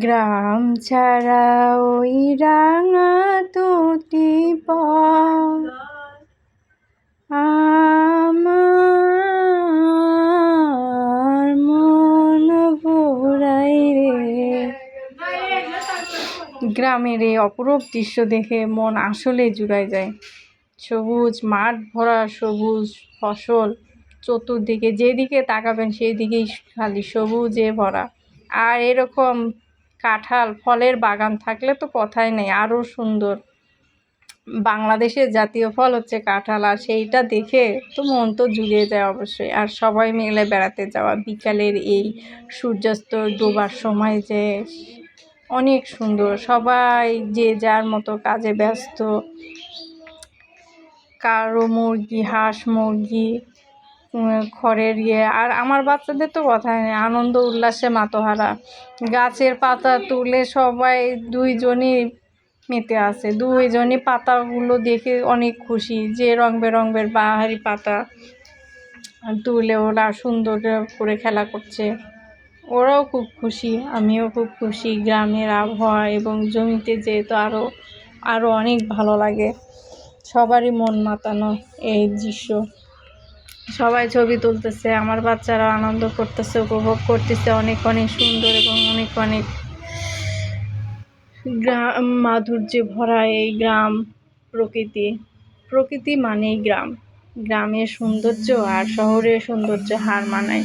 গ্রাম ছাড়া ওই রাঙা পথ। আমার রে। গ্রামের এই অপরূপ দৃশ্য দেখে মন আসলে জুড়ায় যায়। সবুজ মাঠ ভরা সবুজ ফসল, চতুর্দিকে যেদিকে তাকাবেন সেই দিকেই খালি সবুজে ভরা। আর এরকম কাঁঠাল, ফলের বাগান থাকলে তো কথাই নেই আরও সুন্দর। বাংলাদেশের জাতীয় ফল হচ্ছে কাঁঠাল, আর সেইটা দেখে তো মন তো জুড়িয়ে যায় অবশ্যই। আর সবাই মিলে বেড়াতে যাওয়া, বিকালের এই সূর্যাস্ত ডোবার সময় যে অনেক সুন্দর। সবাই যে যার মতো কাজে ব্যস্ত। কারও মুরগি, হাঁস মুরগি খড়ের ইয়ে। আর আমার বাচ্চাদের তো কথাই নেই, আনন্দ উল্লাসে মাতোহারা। গাছের পাতা তুলে সবাই দুইজনই মেতে আছে, দুইজনই পাতাগুলো দেখে অনেক খুশি যে রং বেরঙের বাহারি পাতা তুলে ওরা সুন্দর করে খেলা করছে। ওরাও খুব খুশি, আমিও খুব খুশি। গ্রামের আবহাওয়া এবং জমিতে যেহেতু আরও আরও অনেক ভালো লাগে, সবারই মন মাতানো এই দৃশ্য। সবাই ছবি তুলতেছে, আমার বাচ্চারা আনন্দ করতেছে, উপভোগ করতেছে, অনেক অনেক সুন্দর এবং অনেক অনেক গ্রাম, মাধুর্যে ভরা এই গ্রাম প্রকৃতি। প্রকৃতি মানেই গ্রাম। গ্রামের সৌন্দর্য আর শহরের সৌন্দর্য হার মানায়।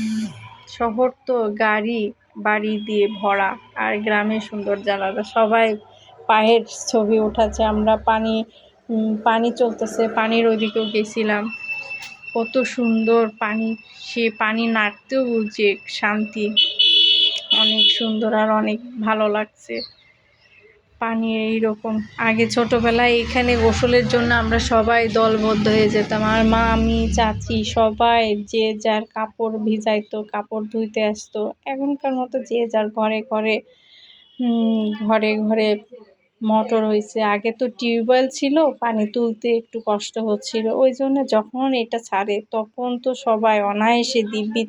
শহর তো গাড়ি, বাড়ি দিয়ে ভরা আর গ্রামের সৌন্দর্য আলাদা। সবাই পায়ের ছবি উঠাচ্ছে, আমরা পানি পানি চলতেছে, পানির ওইদিকেও গেছিলাম। কত সুন্দর পানি, সে পানি নাড়তেও যে শান্তি। অনেক সুন্দর আর অনেক ভালো লাগছে পানি এইরকম। আগে ছোটোবেলায় এখানে গোসলের জন্য আমরা সবাই দলবদ্ধ হয়ে যেতাম। আর মা, আমি, চাচি সবাই যে যার কাপড় ভিজাইতো, কাপড় ধুইতে আসতো। এখনকার মতো যে যার ঘরে ঘরে ঘরে ঘরে মোটর হয়েছে। আগে তো টিউবওয়েল ছিল, পানি তুলতে একটু কষ্ট হচ্ছিল। ওই জন্য যখন এটা ছাড়ে, তখন তো সবাই অনায়াসে দিব্যি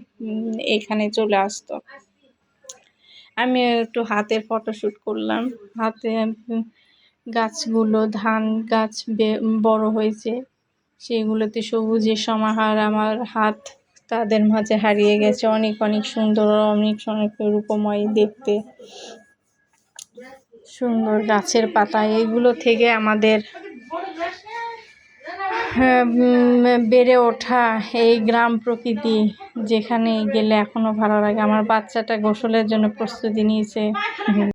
এখানে চলে আসতো। আমি একটু হাতের ফটোশ্যুট করলাম। হাতে গাছগুলো, ধান গাছ বড় হয়েছে। সেগুলোতে সবুজের সমাহার, আমার হাত তাদের মাঝে হারিয়ে গেছে। অনেক অনেক সুন্দর, অনেক অনেক রূপময় দেখতে। সুন্দর গাছের পাতা এইগুলো থেকে আমাদের হ্যাঁ, বেড়ে ওঠা এই গ্রাম প্রকৃতি যেখানে গেলে এখনও ভালো লাগে। আমার বাচ্চাটা গোসলের জন্য প্রস্তুতি নিয়েছে।